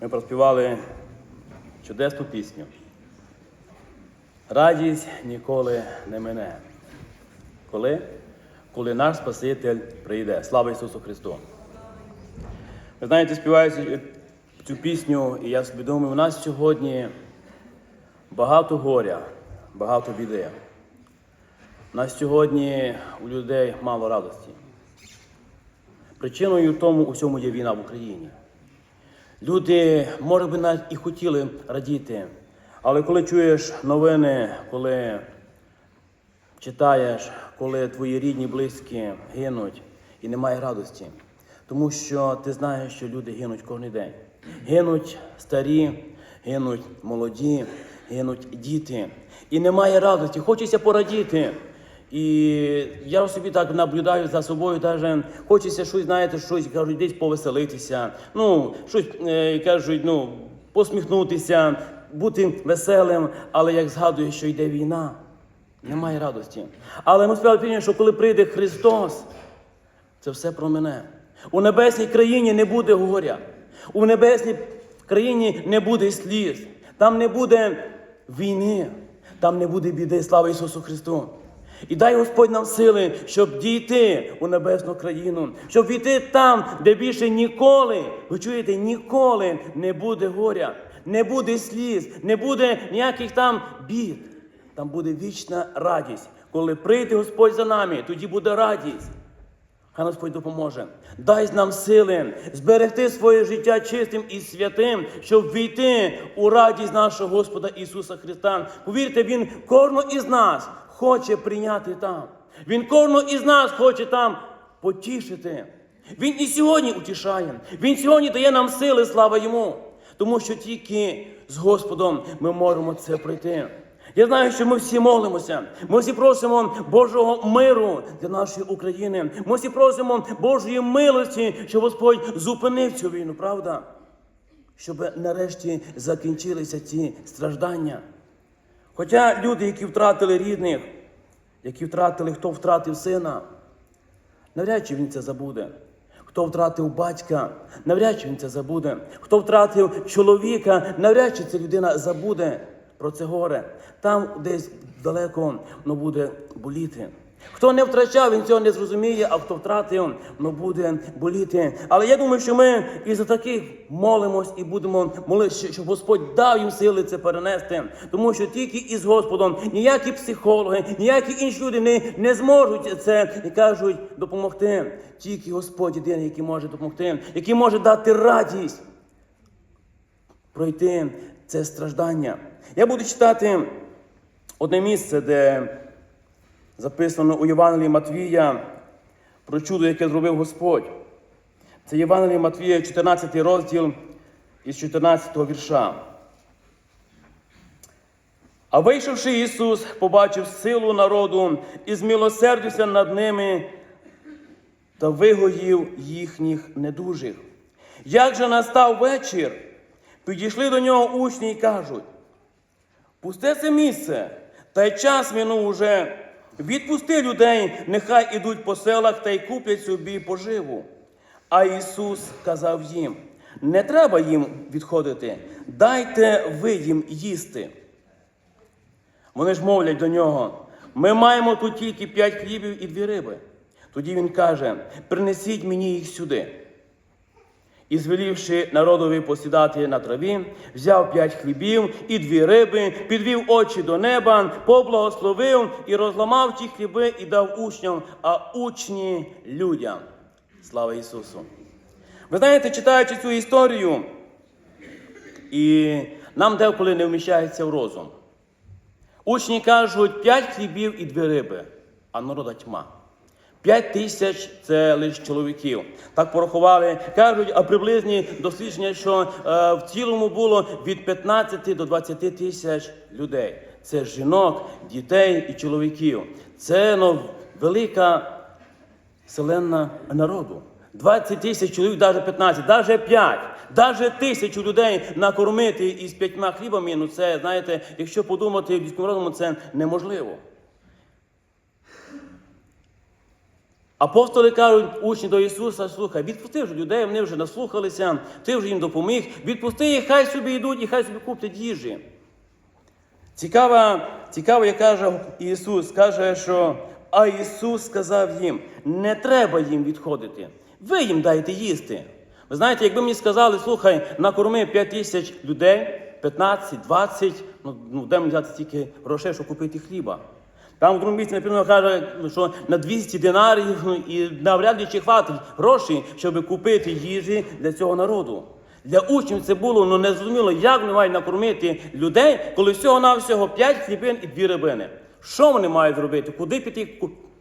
ми проспівали чудесну пісню. Радість ніколи не мине. Коли? Коли наш Спаситель прийде. Слава Ісусу Христу! Ви знаєте, співаючи цю пісню, і я собі думаю, у нас сьогодні багато горя, багато біди. У нас сьогодні у людей мало радості. Причиною тому усьому є війна в Україні. Люди, може би, навіть і хотіли радіти, але коли чуєш новини, коли читаєш, коли твої рідні, близькі гинуть і немає радості, тому що ти знаєш, що люди гинуть кожен день. Гинуть старі, гинуть молоді, гинуть діти. І немає радості, хочеться порадіти. І я собі так наблюдаю за собою, даже хочеться щось, знаєте, щось кажуть, десь повеселитися, ну, щось е, кажуть, ну, посміхнутися, бути веселим, але як згадую, що йде війна, немає радості. Але ми справді, що коли прийде Христос, це все про мене. У небесній країні не буде горя. У небесній країні не буде сліз. Там не буде війни, там не буде біди. Слава Ісусу Христу. І дай Господь нам сили, щоб дійти у небесну країну, щоб війти там, де більше ніколи, ви чуєте, ніколи не буде горя, не буде сліз, не буде ніяких там бід. Там буде вічна радість. Коли прийде Господь за нами, тоді буде радість. Хай Господь допоможе. Дай нам сили зберегти своє життя чистим і святим, щоб війти у радість нашого Господа Ісуса Христа. Повірте, Він кожного із нас хоче прийняти там. Він кожного із нас хоче там потішити. Він і сьогодні утішає. Він сьогодні дає нам сили, слава йому. Тому що тільки з Господом ми можемо це пройти. Я знаю, що ми всі молимося. Ми всі просимо Божого миру для нашої України. Ми всі просимо Божої милості, щоб Господь зупинив цю війну, правда? Щоб нарешті закінчилися ці страждання. Хоча люди, які втратили рідних, які втратили, хто втратив сина, навряд чи він це забуде. Хто втратив батька, навряд чи він це забуде. Хто втратив чоловіка, навряд чи ця людина забуде про це горе. Там десь далеко воно буде боліти. Хто не втрачав, він цього не зрозуміє, а хто втратив, воно буде боліти. Але я думаю, що ми і за таких молимось і будемо молитися, щоб Господь дав їм сили це перенести. Тому що тільки із Господом ніякі психологи, ніякі інші люди не, не зможуть це і кажуть допомогти. Тільки Господь єдиний, який може допомогти, який може дати радість пройти це страждання. Я буду читати одне місце, де записано у Євангелії Матвія про чудо, яке зробив Господь. Це Євангеліє Матвія, 14 розділ із 14 вірша. А вийшовши Ісус, побачив силу народу і змилосердився над ними та вигоїв їхніх недужих. Як же настав вечір, підійшли до нього учні і кажуть: Пусте це місце, та й час минув уже. Відпусти людей, нехай ідуть по селах та й куплять собі поживу. А Ісус казав їм: не треба їм відходити, дайте ви їм їсти. Вони ж мовлять до нього: ми маємо тут тільки п'ять хлібів і дві риби. Тоді він каже: принесіть мені їх сюди. І, звелівши народові посідати на траві, взяв п'ять хлібів і дві риби, підвів очі до неба, поблагословив і розламав ті хліби і дав учням, а учні людям. Слава Ісусу! Ви знаєте, читаючи цю історію, і нам деколи не вміщається в розум. Учні кажуть, п'ять хлібів і дві риби, а народа тьма. П'ять тисяч це лише чоловіків. Так порахували. Кажуть, а приблизні дослідження, що е, в цілому було від 15 до 20 тисяч людей. Це жінок, дітей і чоловіків. Це ну, велика селена народу. 20 тисяч чоловік, навіть 15, навіть 5, навіть тисячу людей накормити із п'ятьма хлібами. Ну це, знаєте, якщо подумати в людському розуму, це неможливо. Апостоли кажуть, учні до Ісуса, слухай, відпусти вже людей, вони вже наслухалися, ти вже їм допоміг, відпусти їх, хай собі йдуть і хай собі куплять їжі. Цікаво, цікаво, як каже Ісус, каже, що а Ісус сказав їм, не треба їм відходити, ви їм дайте їсти. Ви знаєте, якби мені сказали, слухай, накорми 5 тисяч людей, 15, 20, ну, ну де взяти стільки грошей, щоб купити хліба. Там в другому місці напевно каже, що на 200 динарів і навряд ли чи хватить грошей, щоб купити їжі для цього народу. Для учнів це було ну, незрозуміло, як вони мають накормити людей, коли всього-навсього 5 хлібин і 2 рибини. Що вони мають зробити? Куди піти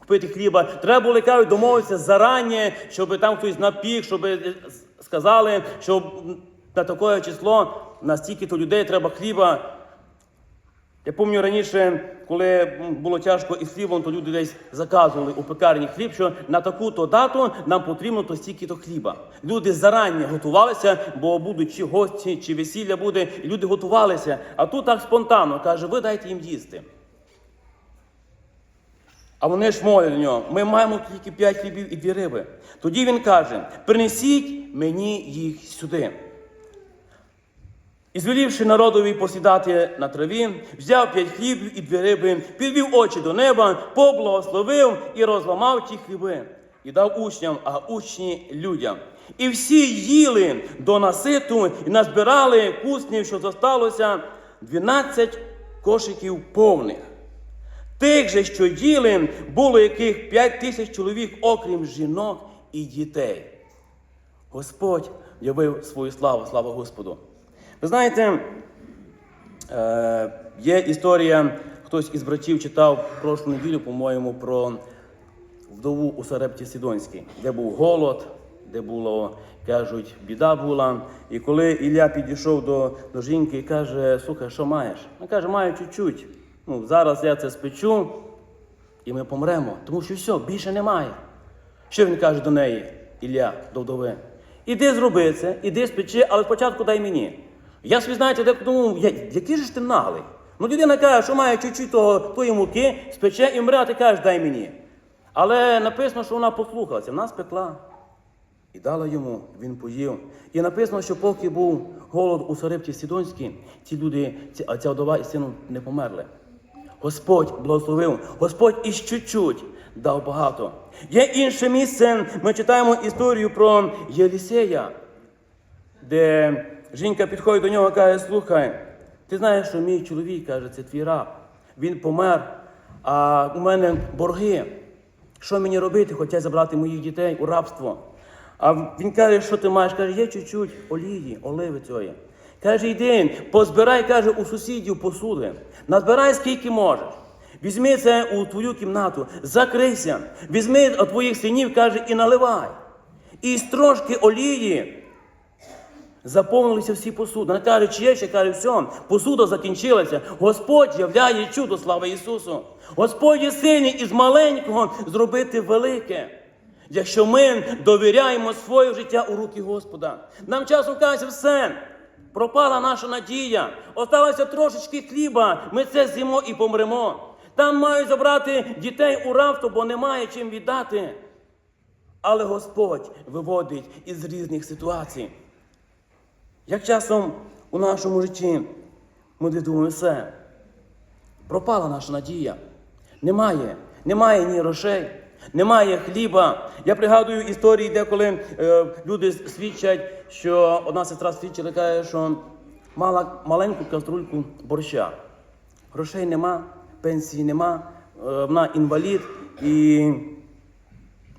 купити хліба? Треба було кажуть, домовитися зарані, щоб там хтось напік, щоб е, сказали, що на таке число на стільки-то людей треба хліба. Я пам'ятаю раніше, коли було тяжко із хлібом, то люди десь заказували у пекарні хліб, що на таку-то дату нам потрібно то стільки-то хліба. Люди зарані готувалися, бо будуть чи гості, чи весілля буде, і люди готувалися. А тут так спонтанно каже, ви дайте їм їсти. А вони ж молять до нього, ми маємо тільки п'ять хлібів і дві риби. Тоді він каже: принесіть мені їх сюди. І звелівши народові посідати на траві, взяв п'ять хлібів і дві риби, підвів очі до неба, поблагословив і розламав ті хліби, і дав учням, а учні людям. І всі їли до наситу і назбирали куснів, що зосталося, 12 кошиків повних. Тих же, що їли, було яких п'ять тисяч чоловік, окрім жінок і дітей. Господь явив свою славу, слава Господу. Ви знаєте, е, є історія, хтось із братів читав прошлу неділю, по-моєму, про вдову у Сарепті Сідонській, де був голод, де було, кажуть, біда була. І коли Ілля підійшов до, до жінки і каже, слухай, що маєш? Вона каже, маю чуть-чуть. Ну, зараз я це спечу, і ми помремо, тому що все, більше немає. Що він каже до неї, Ілля, до вдови? Іди зроби це, іди спечи, але спочатку дай мені. Я собі, знаєте, так думав, я, який же ж ти наглий? Ну, людина каже, що має чуть-чуть того, тої муки, спече і мре, а ти кажеш, дай мені. Але написано, що вона послухалася, вона спекла і дала йому, він поїв. І написано, що поки був голод у Сарипті Сідонській, ці люди, ці, а ця вдова і сину не померли. Господь благословив, Господь із чуть-чуть дав багато. Є інше місце, ми читаємо історію про Єлісея, де жінка підходить до нього і каже, слухай, ти знаєш, що мій чоловік каже, це твій раб. Він помер, а у мене борги. Що мені робити? Хоча забрати моїх дітей у рабство. А він каже, що ти маєш? Каже, є чуть-чуть олії, оливи цієї. Каже, йди, позбирай, каже, у сусідів посуди. Назбирай скільки можеш. Візьми це у твою кімнату, закрийся, візьми от твоїх синів, каже, і наливай. І з трошки олії заповнилися всі посуди. Вона каже, чи є ще каже, все, посуда закінчилася. Господь являє чудо, слава Ісусу. Господь є сильний із маленького зробити велике. Якщо ми довіряємо своє життя у руки Господа, нам часом кажеться все. Пропала наша надія, осталося трошечки хліба, ми це з'їмо і помремо. Там мають забрати дітей у рабство, бо немає чим віддати. Але Господь виводить із різних ситуацій. Як часом у нашому житті ми думаємо, все, пропала наша надія. Немає, немає ні грошей, немає хліба. Я пригадую історії, де коли е, люди свідчать, що одна сестра свідчила, каже, що мала маленьку каструльку борща. Грошей нема, пенсії нема, е, вона інвалід і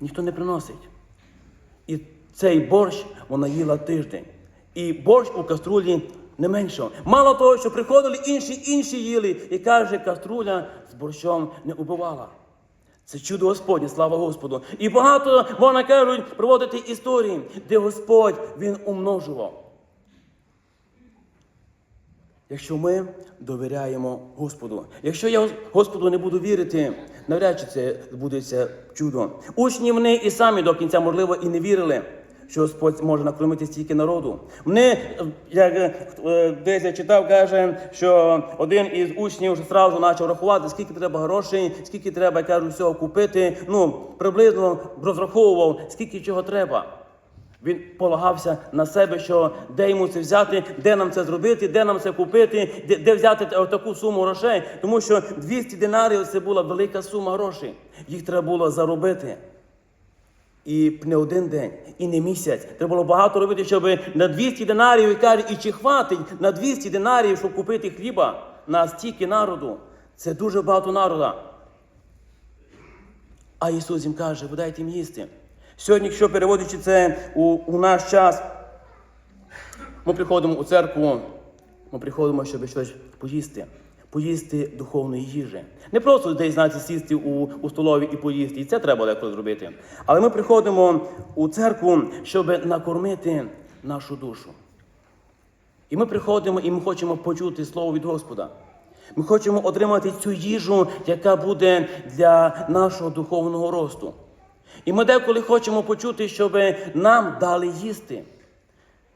ніхто не приносить. І цей борщ вона їла тиждень. І борщ у каструлі не меншого. Мало того, що приходили інші, інші їли, і каже, каструля з борщом не убивала. Це чудо Господнє, слава Господу. І багато, можна кажуть, проводити історії, де Господь Він умножував. Якщо ми довіряємо Господу. Якщо я Господу не буду вірити, навряд чи це збудеться чудо. Учні вони і самі до кінця, можливо, і не вірили. Що Господь може накормити стільки народу. Е, як е, десь я читав, каже, що один із учнів вже зразу почав рахувати, скільки треба грошей, скільки треба, кажуть, всього купити. Ну, приблизно розраховував, скільки чого треба. Він полагався на себе, що де йому це взяти, де нам це зробити, де нам це купити, де, де взяти таку суму грошей. Тому що 200 динарів це була велика сума грошей. Їх треба було заробити. І не один день, і не місяць. Треба було багато робити, щоб на 200 динарів, і каже, і чи хватить на 200 динарів, щоб купити хліба на стільки народу. Це дуже багато народу. А Ісус їм каже, ви дайте їм їсти. Сьогодні, якщо переводячи це у, у наш час, ми приходимо у церкву, ми приходимо, щоб щось поїсти, поїсти духовної їжі. Не просто десь, знаєте, сісти у, у столові і поїсти, і це треба деколи зробити. Але ми приходимо у церкву, щоб накормити нашу душу. І ми приходимо і ми хочемо почути слово від Господа. Ми хочемо отримати цю їжу, яка буде для нашого духовного росту. І ми деколи хочемо почути, щоб нам дали їсти.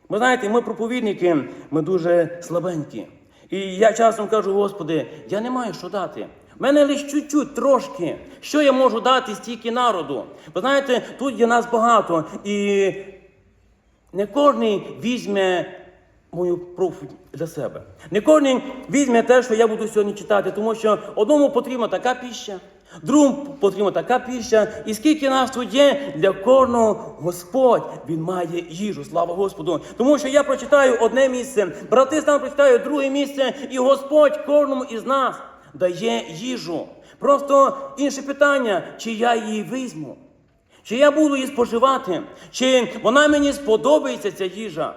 Ви знаєте, ми проповідники, ми дуже слабенькі. І я часом кажу, Господи, я не маю що дати. У мене лише чуть-чуть, трошки. Що я можу дати стільки народу? Ви знаєте, тут є нас багато, і не кожен візьме мою профіль для себе. Не кожен візьме те, що я буду сьогодні читати, тому що одному потрібна така піща, другому потрібна така піща. І скільки нас тут є, для кожного Господь Він має їжу. Слава Господу. Тому що я прочитаю одне місце, брати сам прочитають друге місце, і Господь кожному із нас дає їжу. Просто інше питання, чи я її візьму. Чи я буду її споживати, чи вона мені сподобається ця їжа.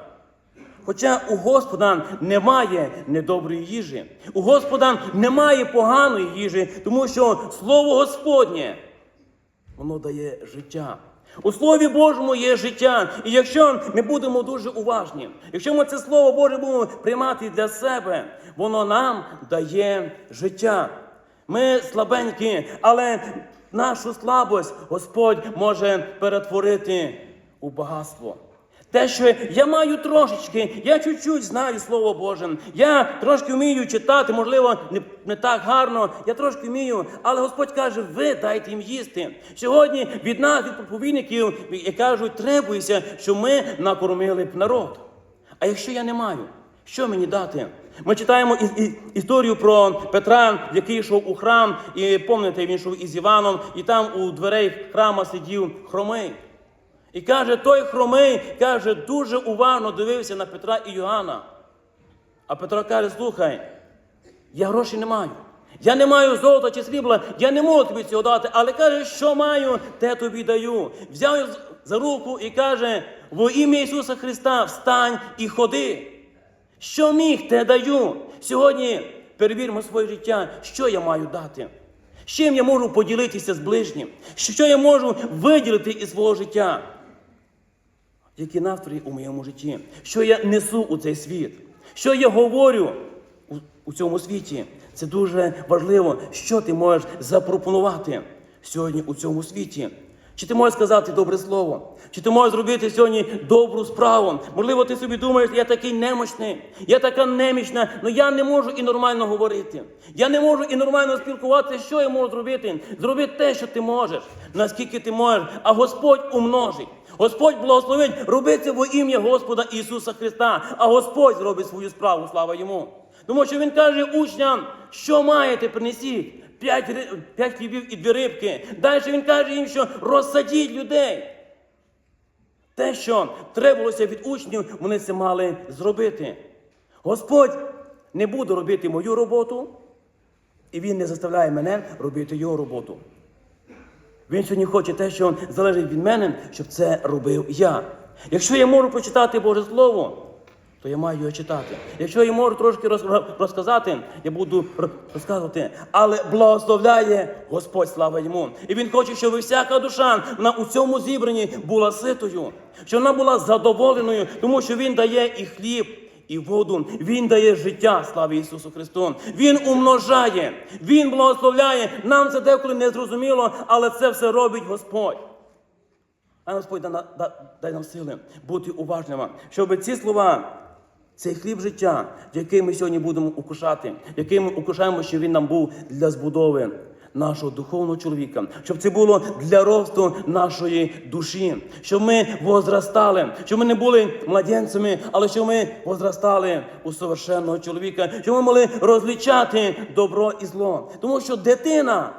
Хоча у Господа немає недоброї їжі, у Господа немає поганої їжі, тому що Слово Господнє, воно дає життя. У Слові Божому є життя. І якщо ми будемо дуже уважні, якщо ми це Слово Боже будемо приймати для себе, воно нам дає життя. Ми слабенькі, але нашу слабость Господь може перетворити у багатство. Те, що я маю трошечки, я чуть-чуть знаю Слово Боже, я трошки вмію читати, можливо, не, не так гарно, я трошки вмію, але Господь каже, ви дайте їм їсти. Сьогодні від нас, від проповідників, і кажуть, требується, щоб ми накормили б народ. А якщо я не маю, що мені дати? Ми читаємо історію про Петра, який йшов у храм, і пам'ятаєте, він йшов із Іваном, і там у дверей храма сидів хромий. І каже, той хромий, каже, дуже уважно дивився на Петра і Йоанна. А Петро каже, слухай, я грошей не маю. Я не маю золота чи срібла, я не можу тобі цього дати, але каже, що маю, те тобі даю. Взяв за руку і каже, во ім'я Ісуса Христа встань і ходи. Що міг, те даю. Сьогодні перевіримо своє життя, що я маю дати. З чим я можу поділитися з ближнім? Що я можу виділити із свого життя? Які настрої у моєму житті? Що я несу у цей світ? Що я говорю у, у цьому світі? Це дуже важливо, що ти можеш запропонувати сьогодні у цьому світі. Чи ти можеш сказати добре слово? Чи ти можеш зробити сьогодні добру справу? Можливо, ти собі думаєш, я такий немощний, я така немічна, але я не можу і нормально говорити. Я не можу і нормально спілкуватися. Що я можу зробити? Зроби те, що ти можеш, наскільки ти можеш, а Господь умножить. Господь благословить, роби це во ім'я Господа Ісуса Христа, а Господь зробить свою справу, слава йому. Тому що Він каже учням, що маєте, принесіть. П'ять, п'ять хлібів і дві рибки. Далі він каже їм, що розсадіть людей. Те, що требувалося від учнів, вони це мали зробити. Господь не буде робити мою роботу, і Він не заставляє мене робити його роботу. Він сьогодні хоче те, що залежить від мене, щоб це робив я. Якщо я можу прочитати Боже Слово, то я маю його читати. Якщо я можу трошки роз- розказати, я буду розказувати. Але благословляє Господь, слава йому. І Він хоче, щоб всяка душа на у цьому зібранні була ситою, щоб вона була задоволеною, тому що Він дає і хліб. І воду Він дає життя, слава Ісусу Христу. Він умножає, Він благословляє. Нам це деколи не зрозуміло, але це все робить Господь. А Господь да- да- дай нам сили бути уважними, щоб ці слова, цей хліб життя, який ми сьогодні будемо укушати, який ми укушаємо, що він нам був для збудови нашого духовного чоловіка, щоб це було для росту нашої душі, щоб ми возростали, щоб ми не були младенцями, але щоб ми возростали у совершенного чоловіка, щоб ми могли розлічати добро і зло. Тому що дитина,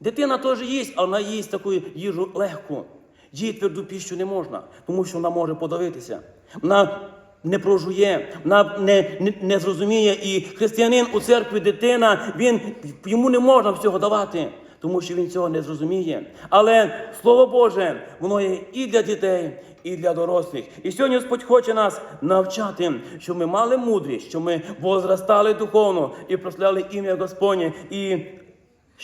дитина теж їсть, але вона їсть таку їжу легку. Їй тверду піщу не можна, тому що вона може подавитися. Вона не прожує, вона не, не, не зрозуміє. І християнин у церкві дитина, він, йому не можна всього давати, тому що він цього не зрозуміє. Але Слово Боже, воно є і для дітей, і для дорослих. І сьогодні Господь хоче нас навчати, щоб ми мали мудрість, щоб ми возростали духовно і прославляли ім'я Господнє. І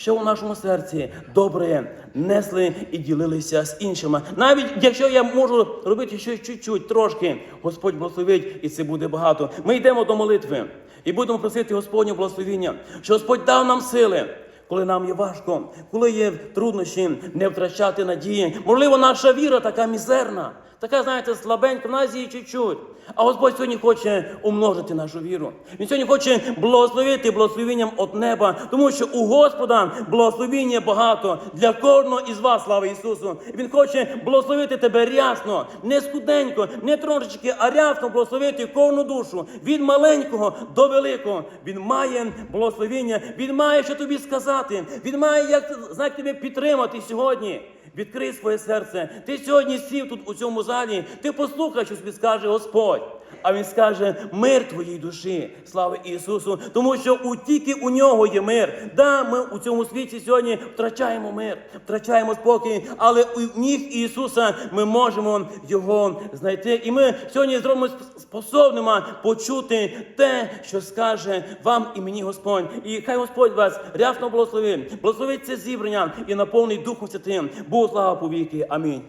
що у нашому серці добре несли і ділилися з іншими. Навіть якщо я можу робити щось чуть-чуть, трошки, Господь благословить, і це буде багато. Ми йдемо до молитви і будемо просити Господнього благословіння, що Господь дав нам сили. Коли нам є важко, коли є труднощі, не втрачати надії. Можливо, наша віра така мізерна, така, знаєте, слабенька, в нас її чуть-чуть. А Господь сьогодні хоче умножити нашу віру. Він сьогодні хоче благословити благословенням від неба, тому що у Господа благословіння багато для кожного із вас, слава Ісусу. Він хоче благословити тебе рясно, не скуденько, не трошечки, а рясно благословити кожну душу від маленького до великого. Він має благословіння, він має що тобі сказати. Він має як знаєте, тебе підтримати сьогодні. Відкрий своє серце. Ти сьогодні сів тут у цьому залі. Ти послухай, що тобі скаже Господь. А він скаже мир твоїй душі, слава Ісусу, тому що у тільки у нього є мир. Да, ми у цьому світі сьогодні втрачаємо мир, втрачаємо спокій, але у ніг Ісуса ми можемо його знайти. І ми сьогодні зробимо способними почути те, що скаже вам і мені Господь. І хай Господь вас рясно благословить, благословить це зібрання і наповнить Духом Святим. Бог слава повіки. Амінь.